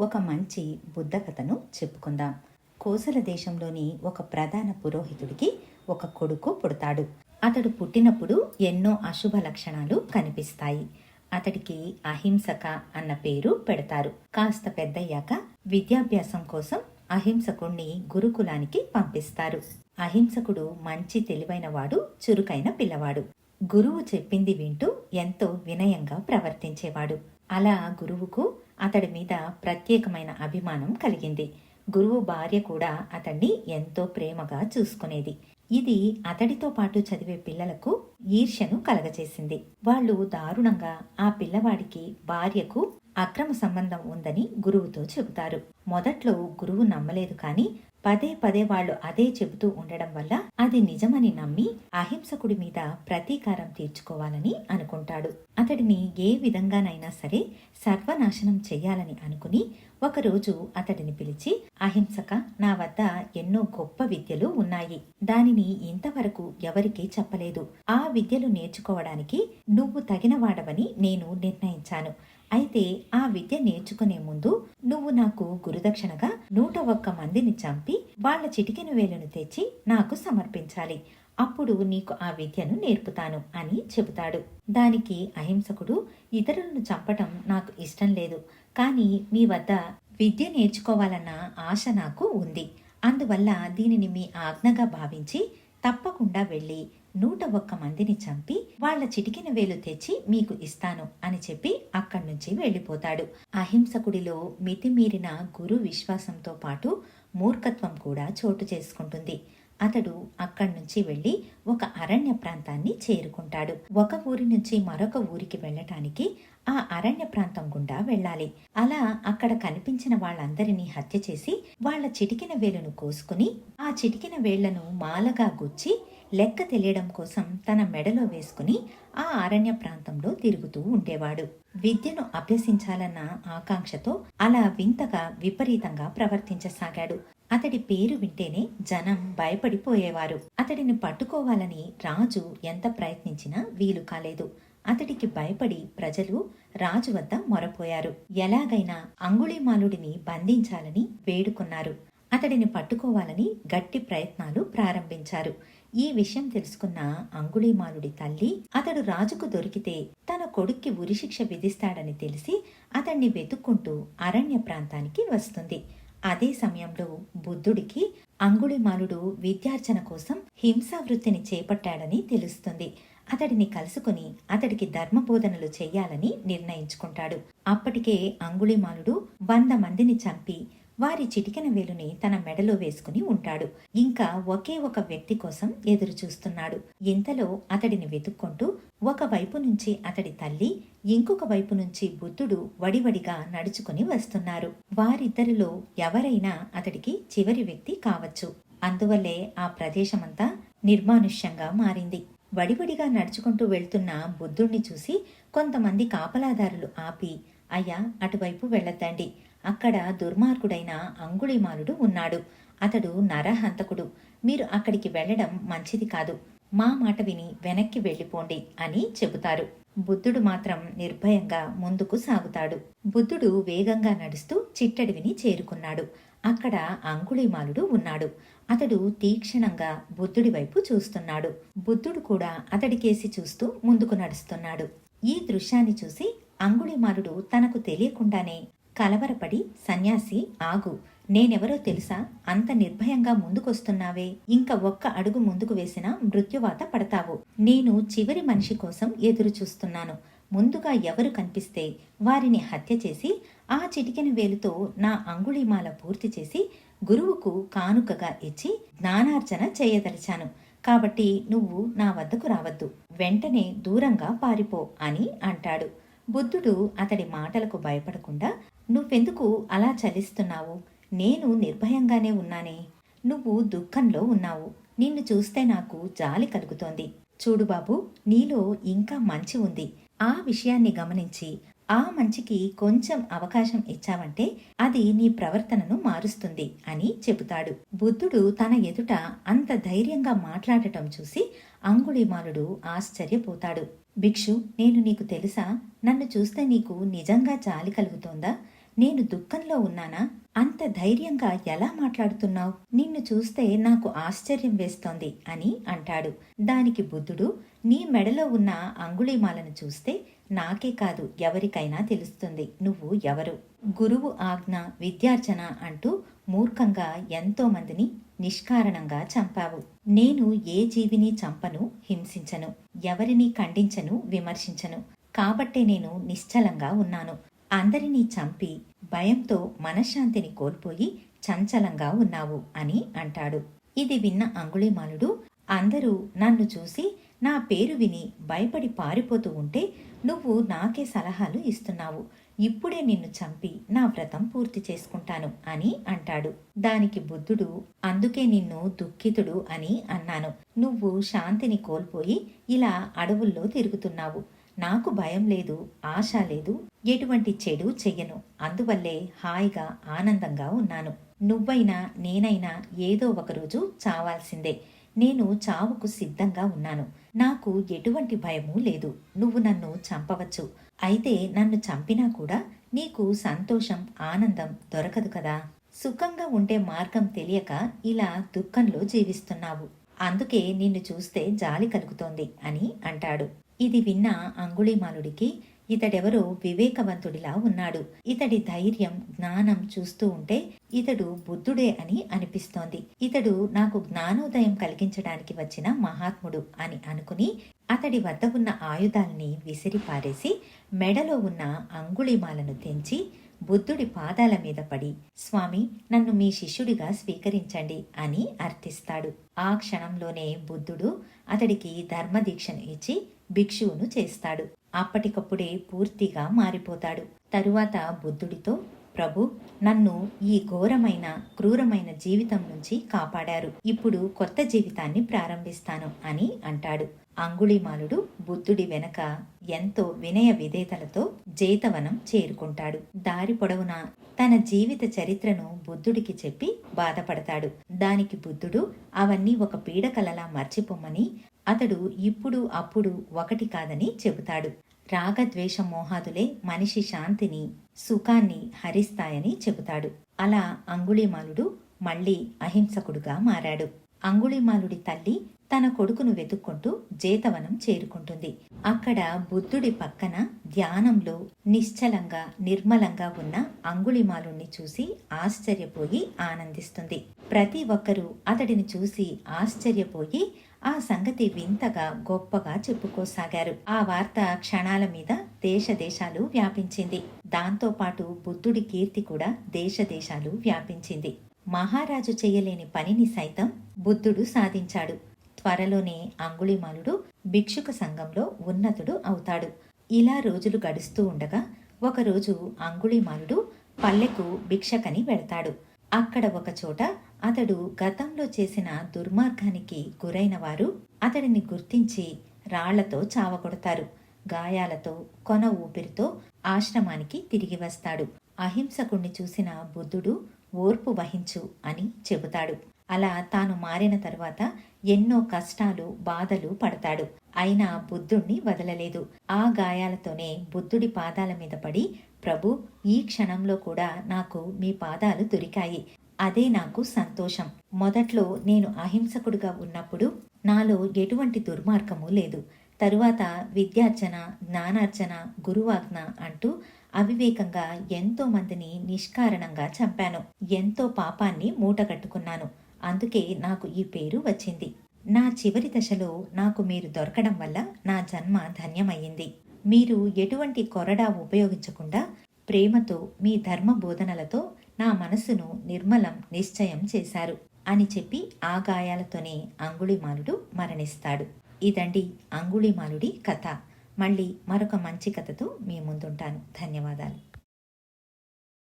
ఒక మంచి బుద్ధ కథను చెప్పుకుందాం. కోసల దేశంలోని ఒక ప్రధాన పురోహితుడికి ఒక కొడుకు పుడతాడు. అతడు పుట్టినప్పుడు ఎన్నో అశుభ లక్షణాలు కనిపిస్తాయి. అతడికి అహింసక అన్న పేరు పెడతారు. కాస్త పెద్దయ్యాక విద్యాభ్యాసం కోసం అహింసకుణ్ణి గురుకులానికి పంపిస్తారు. అహింసకుడు మంచి తెలివైనవాడు చురుకైన పిల్లవాడు. గురువు చెప్పింది వింటూ ఎంతో వినయంగా ప్రవర్తించేవాడు. అలా గురువుకు అతడి మీద ప్రత్యేకమైన అభిమానం కలిగింది. గురువు భార్య కూడా అతన్ని ఎంతో ప్రేమగా చూసుకునేది. ఇది అతడితో పాటు చదివే పిల్లలకు ఈర్ష్యను కలగచేసింది వాళ్ళు దారుణంగా ఆ పిల్లవాడికి భార్యకు అక్రమ సంబంధం ఉందని గురువుతో చెబుతారు. మొదట్లో గురువు నమ్మలేదు కానీ పదే పదే వాళ్ళు అదే చెబుతూ ఉండడం వల్ల అది నిజమని నమ్మి అహింసకుడి మీద ప్రతీకారం తీర్చుకోవాలని అనుకుంటాడు. అతడిని ఏ విధంగానైనా సరే సర్వనాశనం చెయ్యాలని అనుకుని ఒకరోజు అతడిని పిలిచి అహింసక నా వద్ద ఎన్నో గొప్ప విద్యలు ఉన్నాయి. దానిని ఇంతవరకు ఎవరికీ చెప్పలేదు. ఆ విద్యలు నేర్చుకోవడానికి నువ్వు తగినవాడవని నేను నిర్ణయించాను. అయితే ఆ విద్య నేర్చుకునే ముందు నువ్వు నాకు గురుదక్షిణగా నూట ఒక్క మందిని చంపి వాళ్ళ చిటికెను వేలును తెచ్చి నాకు సమర్పించాలి. అప్పుడు నీకు ఆ విద్యను నేర్పుతాను అని చెబుతాడు. దానికి అహింసకుడు ఇతరులను చంపటం నాకు ఇష్టం లేదు. కానీ మీ వద్ద విద్య నేర్చుకోవాలన్న ఆశ నాకు ఉంది. అందువల్ల దీనిని మీ ఆజ్ఞగా భావించి తప్పకుండా వెళ్ళి నూట ఒక్క మందిని చంపి వాళ్ళ చిటికిన వేలు తెచ్చి మీకు ఇస్తాను అని చెప్పి అక్కడి నుంచి వెళ్ళిపోతాడు. అహింసకుడిలో మితిమీరిన గురు విశ్వాసంతో పాటు మూర్ఖత్వం కూడా చోటు చేసుకుంటుంది. అతడు అక్కడి నుంచి వెళ్ళి ఒక అరణ్య ప్రాంతాన్ని చేరుకుంటాడు. ఒక ఊరి నుంచి మరొక ఊరికి వెళ్ళటానికి ఆ అరణ్య ప్రాంతం గుండా వెళ్ళాలి. అలా అక్కడ కనిపించిన వాళ్ళందరినీ హత్య చేసి వాళ్ళ చిటికిన వేలును కోసుకుని ఆ చిటికిన వేళ్ళను మాలగా గుచ్చి లెక్క తెలియడం కోసం తన మెడలో వేసుకుని ఆ అరణ్య ప్రాంతంలో తిరుగుతూ ఉండేవాడు. విద్యను అభ్యసించాలన్న ఆకాంక్షతో అలా వింతగా విపరీతంగా ప్రవర్తించసాగాడు. అతడి పేరు వింటేనే జనం భయపడిపోయేవారు. అతడిని పట్టుకోవాలని రాజు ఎంత ప్రయత్నించినా వీలు కాలేదు. అతడికి భయపడి ప్రజలు రాజు వద్ద మొరపోయారు. ఎలాగైనా అంగుళిమాలుడిని బంధించాలని వేడుకున్నారు. అతడిని పట్టుకోవాలని గట్టి ప్రయత్నాలు ప్రారంభించారు. ఈ విషయం తెలుసుకున్న అంగుళీమాలుడి తల్లి అతడు రాజుకు దొరికితే తన కొడుక్కి ఉరిశిక్ష విధిస్తాడని తెలిసి అతన్ని వెతుక్కుంటూ అరణ్య ప్రాంతానికి వస్తుంది. అదే సమయంలో బుద్ధుడికి అంగుళిమాలుడు విద్యార్జన కోసం హింసా వృత్తిని చేపట్టాడని తెలుస్తుంది. అతడిని కలుసుకుని అతడికి ధర్మబోధనలు చేయాలని నిర్ణయించుకుంటాడు. అప్పటికే అంగుళిమాలుడు వంద మందిని చంపి వారి చిటికెన వేలుని తన మెడలో వేసుకుని ఉంటాడు. ఇంకా ఒకే ఒక వ్యక్తి కోసం ఎదురు చూస్తున్నాడు. ఇంతలో అతడిని వెతుక్కుంటూ ఒక వైపు నుంచి అతడి తల్లి ఇంకొక వైపు నుంచి బుద్ధుడు వడివడిగా నడుచుకుని వస్తున్నారు. వారిద్దరిలో ఎవరైనా అతడికి చివరి వ్యక్తి కావచ్చు. అందువల్లే ఆ ప్రదేశమంతా నిర్మానుష్యంగా మారింది. వడివడిగా నడుచుకుంటూ వెళ్తున్న బుద్ధుణ్ణి చూసి కొంతమంది కాపలాదారులు ఆపి అయ్యా అటువైపు వెళ్ళొద్దండి. అక్కడ దుర్మార్గుడైన అంగుళిమాలుడు ఉన్నాడు. అతడు నరహంతకుడు. మీరు అక్కడికి వెళ్ళడం మంచిది కాదు. మా మాట విని వెనక్కి వెళ్ళిపోండి అని చెబుతారు. బుద్ధుడు మాత్రం నిర్భయంగా ముందుకు సాగుతాడు. బుద్ధుడు వేగంగా నడుస్తూ చిట్టడివిని చేరుకున్నాడు. అక్కడ అంగుళిమాలుడు ఉన్నాడు. అతడు తీక్షణంగా బుద్ధుడి వైపు చూస్తున్నాడు. బుద్ధుడు కూడా అతడికేసి చూస్తూ ముందుకు నడుస్తున్నాడు. ఈ దృశ్యాన్ని చూసి అంగుళిమాలుడు తనకు తెలియకుండానే కలవరపడి సన్యాసి ఆగు. నేనెవరో తెలుసా? అంత నిర్భయంగా ముందుకొస్తున్నావే. ఇంక ఒక్క అడుగు ముందుకు వేసినా మృత్యువాత పడతావు. నేను చివరి మనిషి కోసం ఎదురు చూస్తున్నాను ముందుగా ఎవరు కనిపిస్తే వారిని హత్య చేసి ఆ చిటికెన వేలుతో నా అంగుళిమాల పూర్తి చేసి గురువుకు కానుకగా ఇచ్చి జ్ఞానార్జన చేయదలిచాను. కాబట్టి నువ్వు నా వద్దకు రావద్దు. వెంటనే దూరంగా పారిపో అని అంటాడు. బుద్ధుడు అతడి మాటలకు భయపడకుండా నువ్వెందుకు అలా చలిస్తున్నావు? నేను నిర్భయంగానే ఉన్నానే. నువ్వు దుఃఖంలో ఉన్నావు. నిన్ను చూస్తే నాకు జాలి కలుగుతోంది. చూడు బాబు నీలో ఇంకా మంచి ఉంది. ఆ విషయాన్ని గమనించి ఆ మంచికి కొంచెం అవకాశం ఇచ్చావంటే అది నీ ప్రవర్తనను మారుస్తుంది అని చెబుతాడు. బుద్ధుడు తన ఎదుట అంత ధైర్యంగా మాట్లాడటం చూసి అంగుళిమాలుడు ఆశ్చర్యపోతాడు. భిక్షు నేను నీకు తెలుసా? నన్ను చూస్తే నీకు నిజంగా జాలి కలుగుతోందా? నేను దుఃఖంలో ఉన్నానా? అంత ధైర్యంగా ఎలా మాట్లాడుతున్నావు? నిన్ను చూస్తే నాకు ఆశ్చర్యం వేస్తోంది అని అంటాడు. దానికి బుద్ధుడు నీ మెడలో ఉన్న అంగుళీమాలను చూస్తే నాకే కాదు ఎవరికైనా తెలుస్తుంది. నువ్వు ఎవరు? గురువు ఆజ్ఞ విద్యార్చన అంటూ మూర్ఖంగా ఎంతో మందిని నిష్కారణంగా చంపావు. నేను ఏ జీవిని చంపను హింసించను. ఎవరిని ఖండించను విమర్శించను. కాబట్టే నేను నిశ్చలంగా ఉన్నాను. అందరినీ చంపి భయంతో మనశ్శాంతిని కోల్పోయి చంచలంగా ఉన్నావు అని అంటాడు. ఇది విన్న అంగుళీమాలుడు అందరూ నన్ను చూసి నా పేరు విని భయపడి పారిపోతూ ఉంటే నువ్వు నాకే సలహాలు ఇస్తున్నావు. ఇప్పుడే నిన్ను చంపి నా వ్రతం పూర్తి చేసుకుంటాను అని అంటాడు. దానికి బుద్ధుడు అందుకే నిన్ను దుఃఖితుడు అని అన్నాను. నువ్వు శాంతిని కోల్పోయి ఇలా అడవుల్లో తిరుగుతున్నావు. నాకు భయం లేదు ఆశ లేదు ఎటువంటి చెడు చెయ్యను. అందువల్లే హాయిగా ఆనందంగా ఉన్నాను. నువ్వైనా నేనైనా ఏదో ఒకరోజు చావాల్సిందే. నేను చావుకు సిద్ధంగా ఉన్నాను. నాకు ఎటువంటి భయము లేదు. నువ్వు నన్ను చంపవచ్చు. అయితే నన్ను చంపినా కూడా నీకు సంతోషం ఆనందం దొరకదు కదా. సుఖంగా ఉండే మార్గం తెలియక ఇలా దుఃఖంలో జీవిస్తున్నావు. అందుకే నిన్ను చూస్తే జాలి కలుగుతోంది అని అంటాడు. ఇది విన్న అంగుళీమాలుడికి ఇతడెవరో వివేకవంతుడిలా ఉన్నాడు. ఇతడి ధైర్యం జ్ఞానం చూస్తూ ఉంటే ఇతడు బుద్ధుడే అని అనిపిస్తోంది. ఇతడు నాకు జ్ఞానోదయం కలిగించడానికి వచ్చిన మహాత్ముడు అని అనుకుని అతడి వద్ద ఉన్న ఆయుధాల్ని విసిరిపారేసి మెడలో ఉన్న అంగుళీమాలను తెంచి బుద్ధుడి పాదాల మీద పడి స్వామి నన్ను మీ శిష్యుడిగా స్వీకరించండి అని అర్థిస్తాడు. ఆ క్షణంలోనే బుద్ధుడు అతడికి ధర్మదీక్షను ఇచ్చి భిక్షువును చేస్తాడు. అప్పటికప్పుడే పూర్తిగా మారిపోతాడు. తరువాత బుద్ధుడితో ప్రభు నన్ను ఈ ఘోరమైన క్రూరమైన జీవితం నుంచి కాపాడారు. ఇప్పుడు కొత్త జీవితాన్ని ప్రారంభిస్తాను అని అంటాడు. అంగుళిమాలుడు బుద్ధుడి వెనక ఎంతో వినయ విధేతలతో జేతవనం చేరుకుంటాడు. దారి పొడవునా తన జీవిత చరిత్రను బుద్ధుడికి చెప్పి బాధపడతాడు. దానికి బుద్ధుడు అవన్నీ ఒక పీడకలలా మర్చిపోమని అతడు ఇప్పుడు అప్పుడు ఒకటి కాదని చెబుతాడు. రాగద్వేష మోహాదులే మనిషి శాంతిని సుఖాన్ని హరిస్తాయని చెబుతాడు. అలా అంగుళీమాలుడు మళ్ళీ అహింసకుడుగా మారాడు. అంగుళిమాలుడి తల్లి తన కొడుకును వెతుక్కుంటూ జేతవనం చేరుకుంటుంది. అక్కడ బుద్ధుడి పక్కన ధ్యానంలో నిశ్చలంగా నిర్మలంగా ఉన్న అంగుళిమాలుణ్ణి చూసి ఆశ్చర్యపోయి ఆనందిస్తుంది. ప్రతి ఒక్కరూ అతడిని చూసి ఆశ్చర్యపోయి ఆ సంగతి వింతగా గొప్పగా చెప్పుకోసాగారు. ఆ వార్త క్షణాల మీద దేశదేశాలు వ్యాపించింది. దాంతోపాటు బుద్ధుడి కీర్తి కూడా దేశదేశాలు వ్యాపించింది. మహారాజు చేయలేని పనిని సైతం బుద్ధుడు సాధించాడు. త్వరలోనే అంగుళిమాలుడు భిక్షుక సంఘంలో ఉన్నతుడు అవుతాడు. ఇలా రోజులు గడుస్తూ ఉండగా ఒకరోజు అంగుళిమాలుడు పల్లెకు భిక్షకని వెళ్తాడు. అక్కడ ఒకచోట అతడు గతంలో చేసిన దుర్మార్గానికి గురైన వారు అతడిని గుర్తించి రాళ్ళతో చావగొడతారు. గాయాలతో కొన ఊపిరితో ఆశ్రమానికి తిరిగి వస్తాడు. అహింసకుణ్ణి చూసిన బుద్ధుడు ఓర్పు వహించు అని చెబుతాడు. అలా తాను మారిన తర్వాత ఎన్నో కష్టాలు బాధలు పడతాడు. అయినా బుద్ధుణ్ణి వదలలేదు. ఆ గాయాలతోనే బుద్ధుడి పాదాల మీద పడి ప్రభు ఈ క్షణంలో కూడా నాకు మీ పాదాలు దొరికాయి. అదే నాకు సంతోషం. మొదట్లో నేను అహింసకుడుగా ఉన్నప్పుడు నాలో ఎటువంటి దుర్మార్గము లేదు. తరువాత విద్యార్చన జ్ఞానార్చన గురువాజ్ఞ అంటూ అవివేకంగా ఎంతో మందిని నిష్కారణంగా చంపాను. ఎంతో పాపాన్ని మూటగట్టుకున్నాను. అందుకే నాకు ఈ పేరు వచ్చింది. నా చివరి దశలో నాకు మీరు దొరకడం వల్ల నా జన్మ ధన్యమయ్యింది. మీరు ఎటువంటి కొరడా ఉపయోగించకుండా ప్రేమతో మీ ధర్మ బోధనలతో నా మనసును నిర్మలం నిశ్చయం చేశారు అని చెప్పి ఆ గాయాలతోనే అంగుళిమాలుడు మరణిస్తాడు. ఇదండి అంగుళిమాలుడి కథ. మళ్ళీ మరొక మంచి కథతో మీ ముందుంటాను. ధన్యవాదాలు.